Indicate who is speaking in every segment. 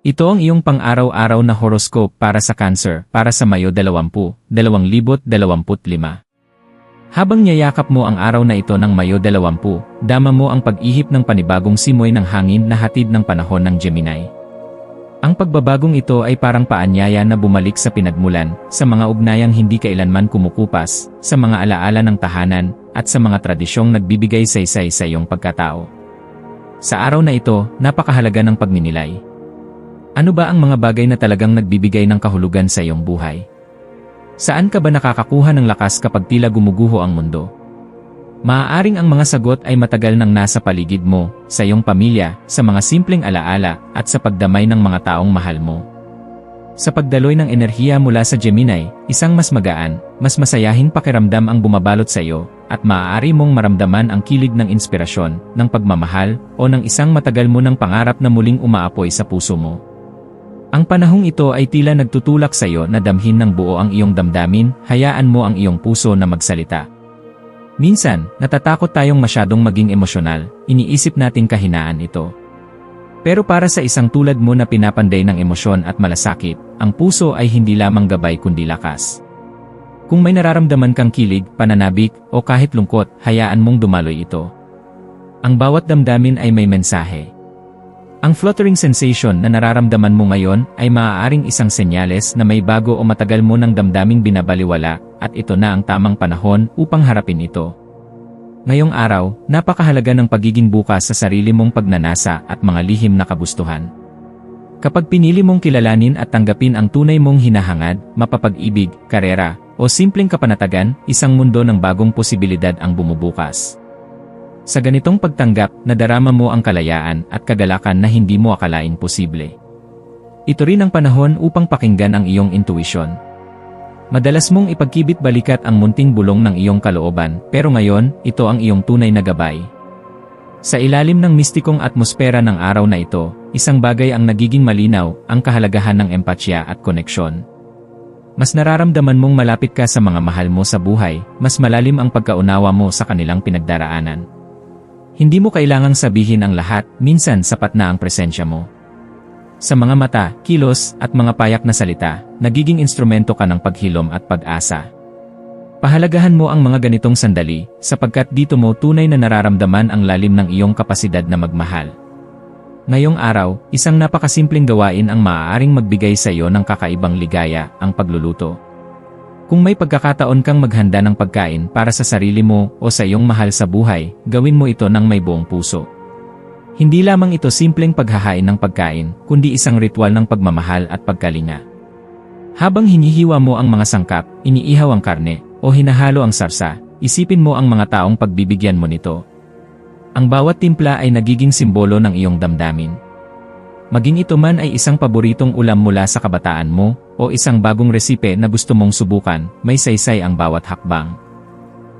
Speaker 1: Ito ang iyong pang-araw-araw na horoscope para sa Cancer para sa Mayo 20, 2025. Habang niyayakap mo ang araw na ito ng Mayo 20, dama mo ang pag-ihip ng panibagong simoy ng hangin na hatid ng panahon ng Gemini. Ang pagbabagong ito ay parang paanyaya na bumalik sa pinagmulan, sa mga ugnayang hindi kailanman kumukupas, sa mga alaala ng tahanan, at sa mga tradisyong nagbibigay saysay sa iyong pagkatao. Sa araw na ito, napakahalaga ng pagninilay. Ano ba ang mga bagay na talagang nagbibigay ng kahulugan sa iyong buhay? Saan ka ba nakakakuha ng lakas kapag tila gumuguho ang mundo? Maaaring ang mga sagot ay matagal nang nasa paligid mo, sa iyong pamilya, sa mga simpleng alaala, at sa pagdamay ng mga taong mahal mo. Sa pagdaloy ng enerhiya mula sa Gemini, isang mas magaan, mas masayahing pakiramdam ang bumabalot sa iyo, at maaari mong maramdaman ang kilig ng inspirasyon, ng pagmamahal, o ng isang matagal mo ng pangarap na muling umaapoy sa puso mo. Ang panahong ito ay tila nagtutulak sa iyo na damhin ng buo ang iyong damdamin, hayaan mo ang iyong puso na magsalita. Minsan, natatakot tayong masyadong maging emosyonal, iniisip natin kahinaan ito. Pero para sa isang tulad mo na pinapanday ng emosyon at malasakit, ang puso ay hindi lamang gabay kundi lakas. Kung may nararamdaman kang kilig, pananabik, o kahit lungkot, hayaan mong dumaloy ito. Ang bawat damdamin ay may mensahe, ang fluttering sensation na nararamdaman mo ngayon ay maaaring isang senyales na may bago o matagal mo ng damdaming binabaliwala at ito na ang tamang panahon upang harapin ito. Ngayong araw, napakahalaga ng pagiging bukas sa sarili mong pagnanasa at mga lihim na kagustuhan. Kapag pinili mong kilalanin at tanggapin ang tunay mong hinahangad, mapapag-ibig, karera, o simpleng kapanatagan, isang mundo ng bagong posibilidad ang bumubukas. Sa ganitong pagtanggap, nadarama mo ang kalayaan at kagalakan na hindi mo akalain posible. Ito rin ang panahon upang pakinggan ang iyong intuition. Madalas mong ipagkibit balikat ang munting bulong ng iyong kalooban, pero ngayon, ito ang iyong tunay na gabay. Sa ilalim ng mistikong atmosfera ng araw na ito, isang bagay ang nagiging malinaw, ang kahalagahan ng empatya at koneksyon. Mas nararamdaman mong malapit ka sa mga mahal mo sa buhay, mas malalim ang pagkaunawa mo sa kanilang pinagdaraanan. Hindi mo kailangang sabihin ang lahat, minsan sapat na ang presensya mo. Sa mga mata, kilos, at mga payak na salita, nagiging instrumento ka ng paghilom at pag-asa. Pahalagahan mo ang mga ganitong sandali, sapagkat dito mo tunay na nararamdaman ang lalim ng iyong kapasidad na magmahal. Ngayong araw, isang napakasimpleng gawain ang maaaring magbigay sa iyo ng kakaibang ligaya, ang pagluluto. Kung may pagkakataon kang maghanda ng pagkain para sa sarili mo o sa iyong mahal sa buhay, gawin mo ito ng may buong puso. Hindi lamang ito simpleng paghahain ng pagkain, kundi isang ritual ng pagmamahal at pagkalinga. Habang hinihiwa mo ang mga sangkap, iniihaw ang karne, o hinahalo ang sarsa, isipin mo ang mga taong pagbibigyan mo nito. Ang bawat timpla ay nagiging simbolo ng iyong damdamin. Maging ito man ay isang paboritong ulam mula sa kabataan mo, o isang bagong resipe na gusto mong subukan, may saysay ang bawat hakbang.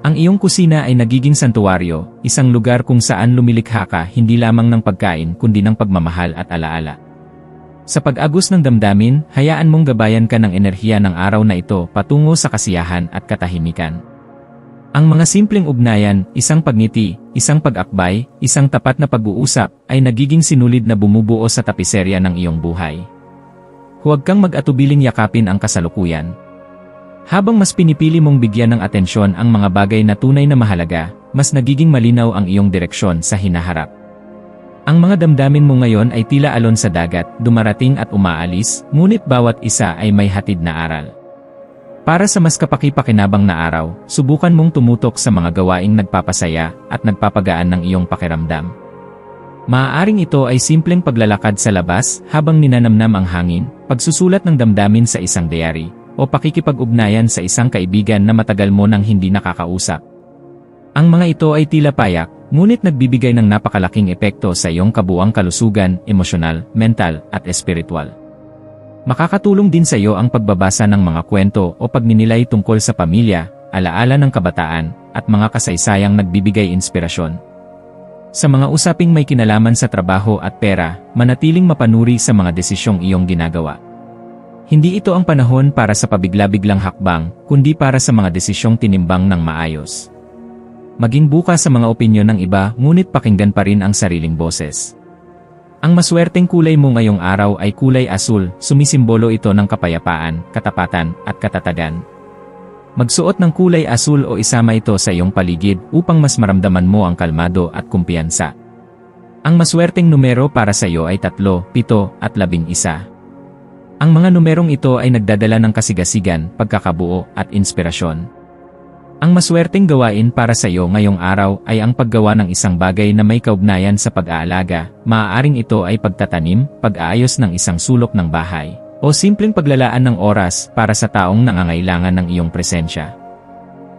Speaker 1: Ang iyong kusina ay nagiging santuwaryo, isang lugar kung saan lumilikha ka hindi lamang ng pagkain kundi ng pagmamahal at alaala. Sa pag-agos ng damdamin, hayaan mong gabayan ka ng enerhiya ng araw na ito patungo sa kasiyahan at katahimikan. Ang mga simpleng ugnayan, isang pagngiti, isang pag-akbay, isang tapat na pag-uusap, ay nagiging sinulid na bumubuo sa tapiserya ng iyong buhay. Huwag kang mag-atubiling yakapin ang kasalukuyan. Habang mas pinipili mong bigyan ng atensyon ang mga bagay na tunay na mahalaga, mas nagiging malinaw ang iyong direksyon sa hinaharap. Ang mga damdamin mo ngayon ay tila alon sa dagat, dumarating at umaalis, ngunit bawat isa ay may hatid na aral. Para sa mas kapaki-pakinabang na araw, subukan mong tumutok sa mga gawaing nagpapasaya at nagpapagaan ng iyong pakiramdam. Maaaring ito ay simpleng paglalakad sa labas habang ninanamnam ang hangin, pagsusulat ng damdamin sa isang diary, o pakikipag-ugnayan sa isang kaibigan na matagal mo nang hindi nakakausap. Ang mga ito ay tila payak, ngunit nagbibigay ng napakalaking epekto sa iyong kabuang kalusugan, emosyonal, mental, at espiritual. Makakatulong din sa iyo ang pagbabasa ng mga kwento o pagninilay tungkol sa pamilya, alaala ng kabataan, at mga kasaysayang nagbibigay inspirasyon. Sa mga usaping may kinalaman sa trabaho at pera, manatiling mapanuri sa mga desisyong iyong ginagawa. Hindi ito ang panahon para sa pabigla-biglang hakbang, kundi para sa mga desisyong tinimbang ng maayos. Maging bukas sa mga opinyon ng iba, ngunit pakinggan pa rin ang sariling boses. Ang maswerteng kulay mo ngayong araw ay kulay asul, sumisimbolo ito ng kapayapaan, katapatan, at katatagan. Magsuot ng kulay asul o isama ito sa iyong paligid upang mas maramdaman mo ang kalmado at kumpiyansa. Ang maswerteng numero para sa iyo ay 3, 7, at 11. Ang mga numerong ito ay nagdadala ng kasigasigan, pagkakabuo, at inspirasyon. Ang maswerteng gawain para sa iyo ngayong araw ay ang paggawa ng isang bagay na may kaugnayan sa pag-aalaga, maaaring ito ay pagtatanim, pag-aayos ng isang sulok ng bahay, o simpleng paglalaan ng oras para sa taong nangangailangan ng iyong presensya.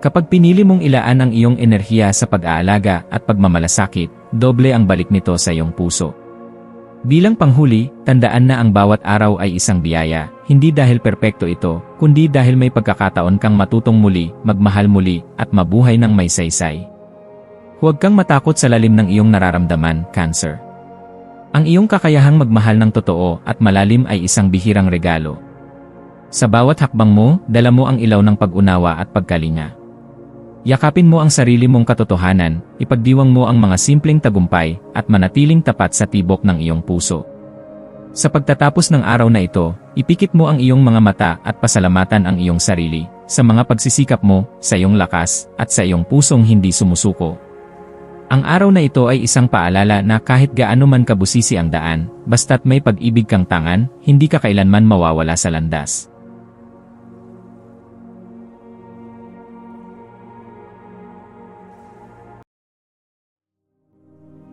Speaker 1: Kapag pinili mong ilaan ang iyong enerhiya sa pag-aalaga at pagmamalasakit, doble ang balik nito sa iyong puso. Bilang panghuli, tandaan na ang bawat araw ay isang biyaya, hindi dahil perpekto ito, kundi dahil may pagkakataon kang matutong muli, magmahal muli, at mabuhay ng may saysay. Huwag kang matakot sa lalim ng iyong nararamdaman, Cancer. Ang iyong kakayahang magmahal ng totoo at malalim ay isang bihirang regalo. Sa bawat hakbang mo, dala mo ang ilaw ng pag-unawa at pagkalinga. Yakapin mo ang sarili mong katotohanan, ipagdiwang mo ang mga simpleng tagumpay, at manatiling tapat sa tibok ng iyong puso. Sa pagtatapos ng araw na ito, ipikit mo ang iyong mga mata at pasalamatan ang iyong sarili, sa mga pagsisikap mo, sa iyong lakas, at sa iyong pusong hindi sumusuko. Ang araw na ito ay isang paalala na kahit gaano man kabusisi ang daan, basta't may pag-ibig kang tangan, hindi ka kailanman mawawala sa landas.